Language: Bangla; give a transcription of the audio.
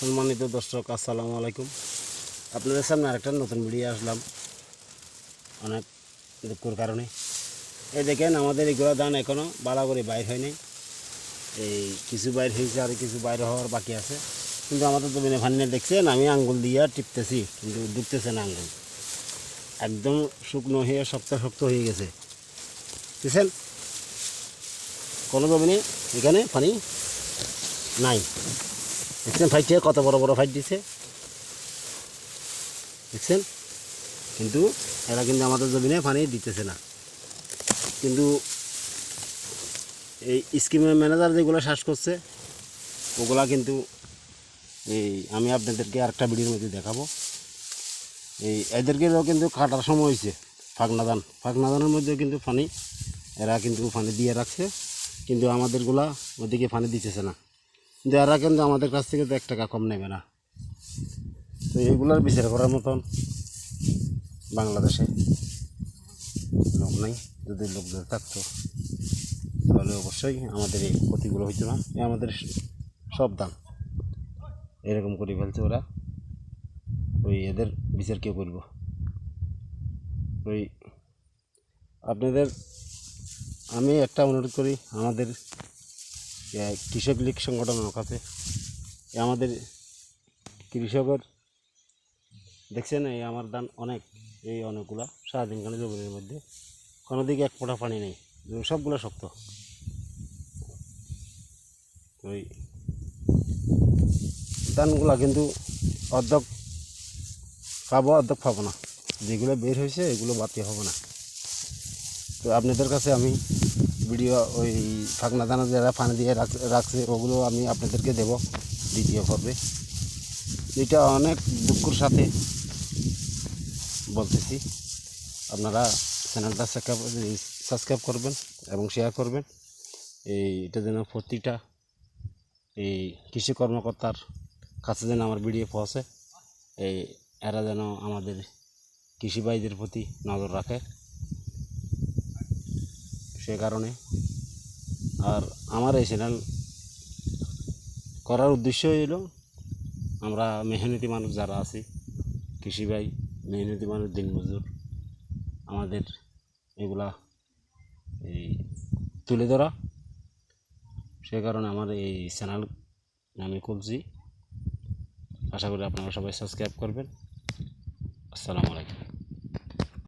সম্মানিত দর্শক, আসসালামু আলাইকুম। আপনাদের সামনে আরেকটা নতুন ভিডিও আসলাম। অনেক দুঃখর কারণে। এই দেখেন, আমাদের এগুলো ধান এখনও বাড়া করে বাইর হয়নি এই কিছু বাইর হয়েছে আর কিছু বাইর হওয়ার বাকি আছে। কিন্তু আমাদের তো বেনে ফান্নে দেখছেন, আমি আঙ্গুল দিয়ে টিপতেছি, কিন্তু ঢুকতেছে না আঙ্গুল। একদম শুকনো হয়ে শক্ত শক্ত হয়ে গেছে। বুঝছেন কোনো জমিনে এখানে পানি নাই। দেখছেন? ফাইটে কত বড় বড় ফাইট দিছে? দেখছেন? কিন্তু এরা কিন্তু আমাদের জমিনে পানি দিতেছে না। কিন্তু এই স্কিমের ম্যানেজার যেগুলো শ্বাস করছে, ওগুলা কিন্তু এই আমি আপনাদেরকে আরেকটা ভিডিওর মধ্যে দেখাবো। এই এদেরকেও কিন্তু কাটার সময় হয়েছে ফাঁকনাদান ফাঁকনাদানের মধ্যেও কিন্তু পানি, এরা কিন্তু পানি দিয়ে রাখছে, কিন্তু আমাদেরগুলা ওদিকে পানি দিতেছে না। এরা কিন্তু আমাদের কাছ থেকে তো এক টাকা কম নেবে না। তো এইগুলোর বিচার করার মতন বাংলাদেশে লোক নাই। যদি লোকদের থাকতো, তাহলে অবশ্যই আমাদের এই ক্ষতিগুলো হইতো না। এ আমাদের সব দাম। এরকম করে ফেলছে ওরা। ওই এদের বিচার কেউ করব? ওই আপনাদের, আমি একটা অনুরোধ করি, আমাদের কৃষক লীগ সংগঠনের কাছে আমাদের কৃষকের, দেখছেন এই আমার ধান অনেক, এই অনেকগুলা সারাদিন কানে জমিনের মধ্যে। কোনো দিকে এক ফোঁটা পানি নেই সবগুলো শক্ত। ওই ধানগুলা কিন্তু অর্ধক খাব, অর্ধেক খাব না। যেগুলো বের হয়েছে, এগুলো বাতি হবে না। তো আপনাদের কাছে আমি ভিডিও ওই ফাঁকনা দানা যারা পানি দিয়ে রাখ- রাখছে, ওগুলো আমি আপনাদেরকে দেব দ্বিতীয় পর্বে। এটা অনেক দুঃখর সাথে বলতেছি। আপনারা চ্যানেলটা সাবস্ক্রাইব করবেন এবং শেয়ার করবেন। এই এটা যেন প্রতিটা এই কৃষি কর্মকর্তার কাছে যেন আমার ভিডিও পৌঁছে। এই এরা যেন আমাদের কৃষি ভাইদের প্রতি নজর রাখে। সে কারণে। আর আমার এই চ্যানেল করার উদ্দেশ্য হলো আমরা মেহনতি মানুষ যারা আছি, কৃষি ভাই, মেহনতি মানুষ দিনমজুর আমাদের এগুলা এই তুলে ধরা। সে কারণে আমার এই চ্যানেল আমি খুলছি। আশা করি আপনারা সবাই সাবস্ক্রাইব করবেন। আসসালামু আলাইকুম।